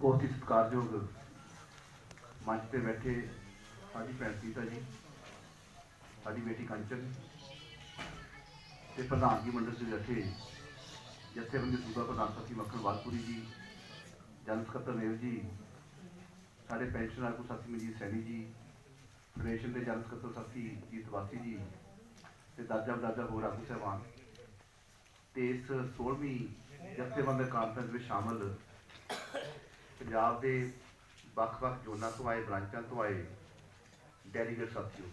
ਬਹੁਤ ਹੀ ਸਤਿਕਾਰਯੋਗ ਮੰਚ ਤੇ ਬੈਠੇ ਸਾਡੀ ਭੈਣ ਸੀਤਾ ਜੀ, ਸਾਡੀ ਬੇਟੀ ਕੰਚਨ ਤੇ ਪ੍ਰਧਾਨਗੀ ਮੰਡਲ ਦੇ ਬੈਠੇ ਜਥੇਬੰਦੀ ਸੂਬਾ ਪ੍ਰਧਾਨ ਸਤੀ ਮੱਖਣ ਵਾਲਪੁਰੀ ਜੀ, ਜਨਰਲ ਸਕੱਤਰ ਨੇਵ ਜੀ, ਸਾਡੇ ਪੈਨਸ਼ਨ ਆਗੂ ਸਾਥੀ ਮਨਜੀਤ ਸੈਣੀ ਜੀ, ਫੈਡਰੇਸ਼ਨ ਦੇ ਜਨਰਲ ਸਕੱਤਰ ਸਾਥੀ ਜੀਤ ਵਾਸੀ ਜੀ ਤੇ ਦਾਦਾ ਦਾਦਾ ਹੋਰ ਆਗੂ ਸਾਹਿਬਾਨ ਤੇ ਇਸ 16ਵੀਂ ਜਥੇਬੰਦਕ ਕਾਨਫਰੰਸ ਵਿੱਚ ਸ਼ਾਮਲ ਪੰਜਾਬ ਦੇ ਵੱਖ-ਵੱਖ ਜ਼ੋਨਾਂ ਤੋਂ ਆਏ, ਬ੍ਰਾਂਚਾਂ ਤੋਂ ਆਏ ਡੈਲੀਗੇਟ ਸਾਥੀਓ,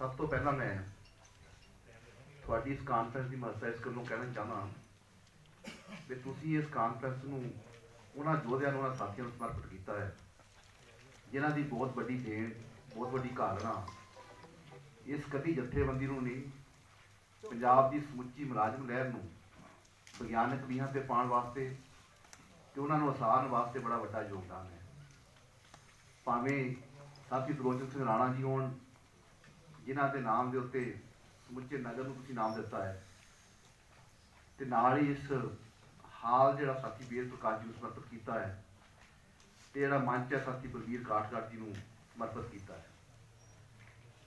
ਸਭ ਤੋਂ ਪਹਿਲਾਂ ਮੈਂ ਤੁਹਾਡੀ ਇਸ ਕਾਨਫਰੰਸ ਦੀ ਮਹੱਤਤਾ ਇਸ ਗੱਲੋਂ ਕਹਿਣਾ ਚਾਹਾਂ ਕਿ ਤੁਸੀਂ ਇਸ ਕਾਨਫਰੰਸ ਨੂੰ ਉਹਨਾਂ ਯੋਧਿਆਂ ਨੂੰ, ਉਹਨਾਂ ਸਾਥੀਆਂ ਨੂੰ ਸਮਰਪਿਤ ਕੀਤਾ ਹੈ, ਜਿਨ੍ਹਾਂ ਦੀ ਬਹੁਤ ਵੱਡੀ ਦੇਣ, ਬਹੁਤ ਵੱਡੀ ਘਾਲਣਾ ਇਸ ਕਦੀ ਜਥੇਬੰਦੀ ਨੂੰ ਨਹੀਂ, ਪੰਜਾਬ ਦੀ ਸਮੁੱਚੀ ਮੁਲਾਜ਼ਮ ਲਹਿਰ ਨੂੰ ਵਿਗਿਆਨਕ ਲੀਹਾਂ ਤੇ ਪਾਉਣ ਵਾਸਤੇ ਤੇ ਉਹਨਾਂ ਨੂੰ ਆਸਾਨ ਵਾਸਤੇ ਬੜਾ ਵੱਡਾ ਯੋਗਦਾਨ ਹੈ। ਭਾਵੇਂ ਸਾਥੀ ਸੁਲੋਚਨ ਸਿੰਘ ਰਾਣਾ ਜੀ ਹੋਣ, ਜਿਨ੍ਹਾਂ ਦੇ ਨਾਮ ਦੇ ਉੱਤੇ ਸਮੁੱਚੇ ਨਗਰ ਨੂੰ ਤੁਸੀਂ ਨਾਮ ਦਿੱਤਾ ਹੈ, ਤੇ ਨਾਲ ਹੀ ਇਸ ਹਾਲ ਜਿਹੜਾ ਸਾਥੀ ਬੀਰ ਪ੍ਰਕਾਸ਼ ਜੀ ਨੂੰ ਸਮਰਪਿਤ ਕੀਤਾ ਹੈ, ਤੇ ਜਿਹੜਾ ਮੰਚ ਹੈ ਸਾਥੀ ਬਲਵੀਰ ਕਾਠਗੜ੍ਹ ਜੀ ਨੂੰ ਸਮਰਪਿਤ ਕੀਤਾ ਹੈ।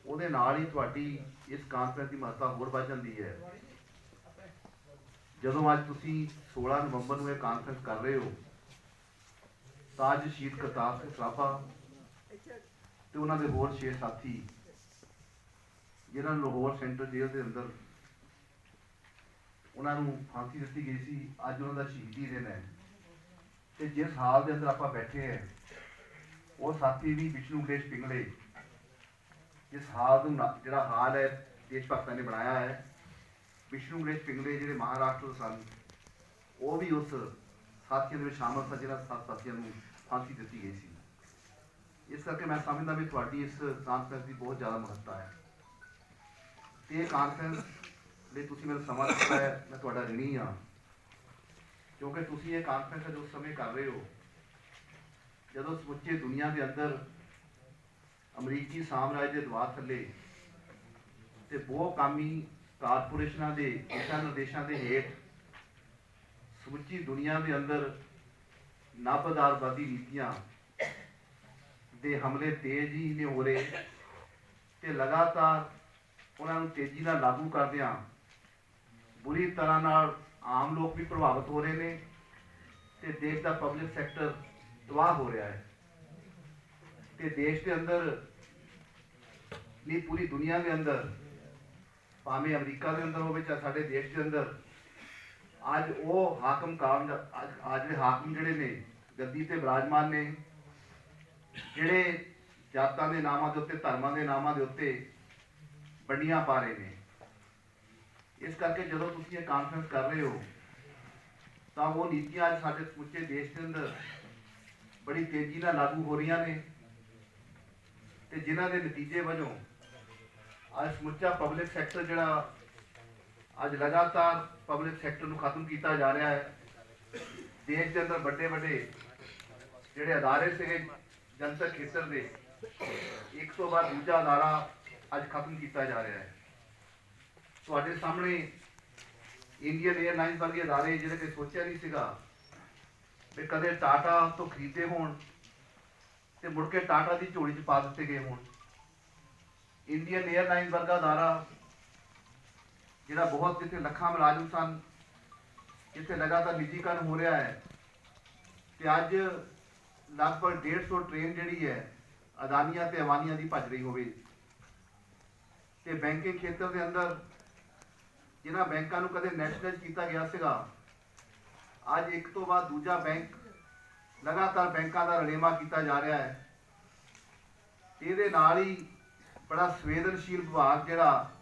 ਉਹਦੇ ਨਾਲ ਹੀ ਤੁਹਾਡੀ ਇਸ ਕਾਨਫਰੰਸ ਦੀ ਮਹੱਤਤਾ ਹੋਰ ਵੱਧ ਜਾਂਦੀ ਹੈ। ਜਦੋਂ ਅੱਜ ਤੁਸੀਂ 16 ਨਵੰਬਰ ਨੂੰ ਇਹ ਕਾਨਫਰੰਸ ਕਰ ਰਹੇ ਹੋ, ਤਾਂ ਅੱਜ ਸ਼ਹੀਦ ਕਰਤਾਰ ਸਿੰਘ ਸਰਾਭਾ ਤੇ ਉਹਨਾਂ ਦੇ ਹੋਰ ਛੇ ਸਾਥੀ ਜਿਨ੍ਹਾਂ ਨੂੰ ਲਾਹੌਰ ਸੈਂਟਰ ਜੇਲ੍ਹ ਦੇ ਅੰਦਰ ਉਹਨਾਂ ਨੂੰ ਫਾਂਸੀ ਦਿੱਤੀ ਗਈ ਸੀ, ਅੱਜ ਉਹਨਾਂ ਦਾ ਸ਼ਹੀਦੀ ਦਿਨ ਹੈ। ਤੇ ਜਿਸ ਹਾਲ ਦੇ ਅੰਦਰ ਆਪਾਂ ਬੈਠੇ ਹਾਂ, ਉਹ ਸਾਥੀ ਵੀ ਵਿਸ਼ਨੂੰ ਗਣੇਸ਼ ਪਿੰਗਲੇ, ਜਿਸ ਹਾਲ ਨੂੰ, ਜਿਹੜਾ ਹਾਲ ਹੈ, ਦੇਸ਼ ਭਗਤਾਂ ਨੇ ਬਣਾਇਆ ਹੈ ਵਿਸ਼ਨੂੰ ਗਣੇਸ਼ ਪਿੰਗਲੇ ਜਿਹੜੇ ਮਹਾਰਾਸ਼ਟਰ ਤੋਂ ਸਨ, ਉਹ ਵੀ ਉਸ ਸਾਥੀਆਂ ਦੇ ਵਿੱਚ ਸ਼ਾਮਲ ਸਨ, ਜਿਹਨਾਂ ਸੱਤ ਸਾਥੀਆਂ ਨੂੰ ਫਾਂਸੀ ਦਿੱਤੀ ਗਈ ਸੀ। ਇਸ ਕਰਕੇ ਮੈਂ ਸਮਝਦਾ ਵੀ ਤੁਹਾਡੀ ਇਸ ਕਾਨਫਰੰਸ ਦੀ ਬਹੁਤ ਜ਼ਿਆਦਾ ਮਹੱਤਤਾ ਹੈ। ਤੇ ਇਹ ਕਾਨਫਰੰਸ ਲਈ ਤੁਸੀਂ ਮੈਨੂੰ ਸਮਾਂ ਦਿੱਤਾ ਹੈ, ਮੈਂ ਤੁਹਾਡਾ ਰਿਣੀ ਹਾਂ। ਕਿਉਂਕਿ ਤੁਸੀਂ ਇਹ ਕਾਨਫਰੰਸ ਜੋ ਸਮੇਂ ਕਰ ਰਹੇ ਹੋ, ਜਦੋਂ ਸਮੁੱਚੇ ਦੁਨੀਆ ਦੇ ਅੰਦਰ ਅਮਰੀਕੀ ਸਾਮਰਾਜ ਦੇ ਦਵਾ ਥੱਲੇ ਤੇ ਬਹੁਕਾਮੀ ਕਾਰਪੋਰੇਸ਼ਨਾਂ ਦੇ, ਦਿਸ਼ਾ ਨਿਰਦੇਸ਼ਾਂ ਦੇ ਹੇਠ ਸਮੁੱਚੀ ਦੁਨੀਆ ਦੇ ਅੰਦਰ ਨਾਬਦਾਰਵਾਦੀ ਨੀਤੀਆਂ ਦੇ ਹਮਲੇ ਤੇਜ਼ ਹੀ ਨੇ ਹੋ ਰਹੇ ਤੇ ਲਗਾਤਾਰ ਉਹਨਾਂ ਨੂੰ ਤੇਜ਼ੀ ਨਾਲ ਲਾਗੂ ਕਰਦਿਆਂ ਬੁਰੀ ਤਰ੍ਹਾਂ ਨਾਲ ਆਮ ਲੋਕ ਵੀ ਪ੍ਰਭਾਵਿਤ ਹੋ ਰਹੇ ਨੇ ਤੇ ਦੇਸ਼ ਦਾ ਪਬਲਿਕ ਸੈਕਟਰ ਤਬਾਹ ਹੋ ਰਿਹਾ ਹੈ। ਤੇ ਦੇਸ਼ ਦੇ ਅੰਦਰ ਨਹੀਂ, ਪੂਰੀ ਦੁਨੀਆ ਦੇ ਅੰਦਰ ਭਾਵੇਂ ਅਮਰੀਕਾ ਦੇ ਅੰਦਰ ਹੋਵੇ ਚਾਹੇ ਸਾਡੇ ਦੇਸ਼ ਦੇ ਅੰਦਰ, ਅੱਜ ਉਹ ਹਾਕਮ ਕਾਮ ਅੱਜ ਅੱਜ ਜਿਹੜੇ ਹਾਕਮ ਜਿਹੜੇ ਨੇ, ਗੱਦੀ ਤੇ ਬਿਰਾਜਮਾਨ ਨੇ, ਜਿਹੜੇ ਜਾਤਾਂ ਦੇ ਨਾਮਾਂ ਦੇ ਉੱਤੇ, ਧਰਮਾਂ ਦੇ ਨਾਮਾਂ ਦੇ ਉੱਤੇ ਵੰਡੀਆਂ ਪਾ ਰਹੇ ਨੇ। ਇਸ ਕਰਕੇ ਜਦੋਂ ਤੁਸੀਂ ਇਹ ਕਾਨਫਰੰਸ ਕਰ ਰਹੇ ਹੋ, ਤਾਂ ਉਹ ਨੀਤੀਆਂ ਅੱਜ ਸਾਡੇ ਸਮੁੱਚੇ ਦੇਸ਼ ਦੇ ਅੰਦਰ ਬੜੀ ਤੇਜ਼ੀ ਨਾਲ ਲਾਗੂ ਹੋ ਰਹੀਆਂ ਨੇ ਤੇ ਜਿਨ੍ਹਾਂ ਦੇ ਨਤੀਜੇ ਵਜੋਂ ਅੱਜ ਸਮੁੱਚਾ ਪਬਲਿਕ ਸੈਕਟਰ ਜਿਹੜਾ ਅੱਜ ਲਗਾਤਾਰ ਪਬਲਿਕ ਸੈਕਟਰ ਨੂੰ ਖਤਮ ਕੀਤਾ ਜਾ ਰਿਹਾ ਹੈ। ਦੇਸ਼ ਦੇ ਅੰਦਰ ਵੱਡੇ ਵੱਡੇ ਜਿਹੜੇ ਅਦਾਰੇ ਸੀਗੇ ਜਨਤਕ ਖੇਤਰ ਦੇ, ਇੱਕ ਤੋਂ ਬਾਅਦ ਦੂਜਾ ਅਦਾਰਾ ਅੱਜ ਖਤਮ ਕੀਤਾ ਜਾ ਰਿਹਾ ਹੈ। ਤੁਹਾਡੇ ਸਾਹਮਣੇ ਇੰਡੀਅਨ 에ਅਰਲਾਈਨਸ ਵਰਗੇ ਅਦਾਰੇ ਜਿਹੜੇ ਕਿ ਸੋਚਿਆ ਨਹੀਂ ਸੀਗਾ ਵੀ ਕਦੇ ਟਾਟਾ ਤੋਂ ਖਰੀਦੇ ਹੋਣ ਤੇ ਮੁੜ ਕੇ ਟਾਟਾ ਦੀ ਝੋਲੀ 'ਚ ਪਾ ਦਿੱਤੇ ਗਏ ਹੋਣ। ਇੰਡੀਅਨ 에ਅਰਲਾਈਨਸ ਵਰਗਾ ਅਦਾਰਾ ਜਿਹੜਾ ਬਹੁਤ ਜਿੱਥੇ ਲੱਖਾਂ ਮੁਲਾਜ਼ਮ ਸਨ, ਜਿੱਥੇ ਲਗਾਤਾਰ ਨਿੱਜੀਕਰਨ ਹੋ ਰਿਹਾ ਹੈ, ਤੇ ਅੱਜ ਲਗਭਗ 150 ਟ੍ਰੇਨ ਜਿਹੜੀ ਹੈ, ਅਦਾਨੀਆਂ ਤੇ ਅਵਾਨੀਆਂ ਦੀ ਭੱਜ ਰਹੀ ਹੋਵੇ। ਤੇ ਬੈਂਕਿੰਗ ਖੇਤਰ ਦੇ ਅੰਦਰ, ਜਿਨ੍ਹਾਂ ਬੈਂਕਾਂ ਨੂੰ ਕਦੇ ਨੈਸ਼ਨਲ ਕੀਤਾ ਗਿਆ ਸੀਗਾ, ਅੱਜ ਇੱਕ ਤੋਂ ਬਾਅਦ ਦੂਜਾ ਬੈਂਕ ਲਗਾਤਾਰ ਬੈਂਕਾਂ ਦਾ ਰਲੇਵਾ ਕੀਤਾ ਜਾ ਰਿਹਾ ਹੈ। ਇਹਦੇ ਨਾਲ ਹੀ ਬੜਾ ਸੰਵੇਦਨਸ਼ੀਲ ਵਿਭਾਗ ਜਿਹੜਾ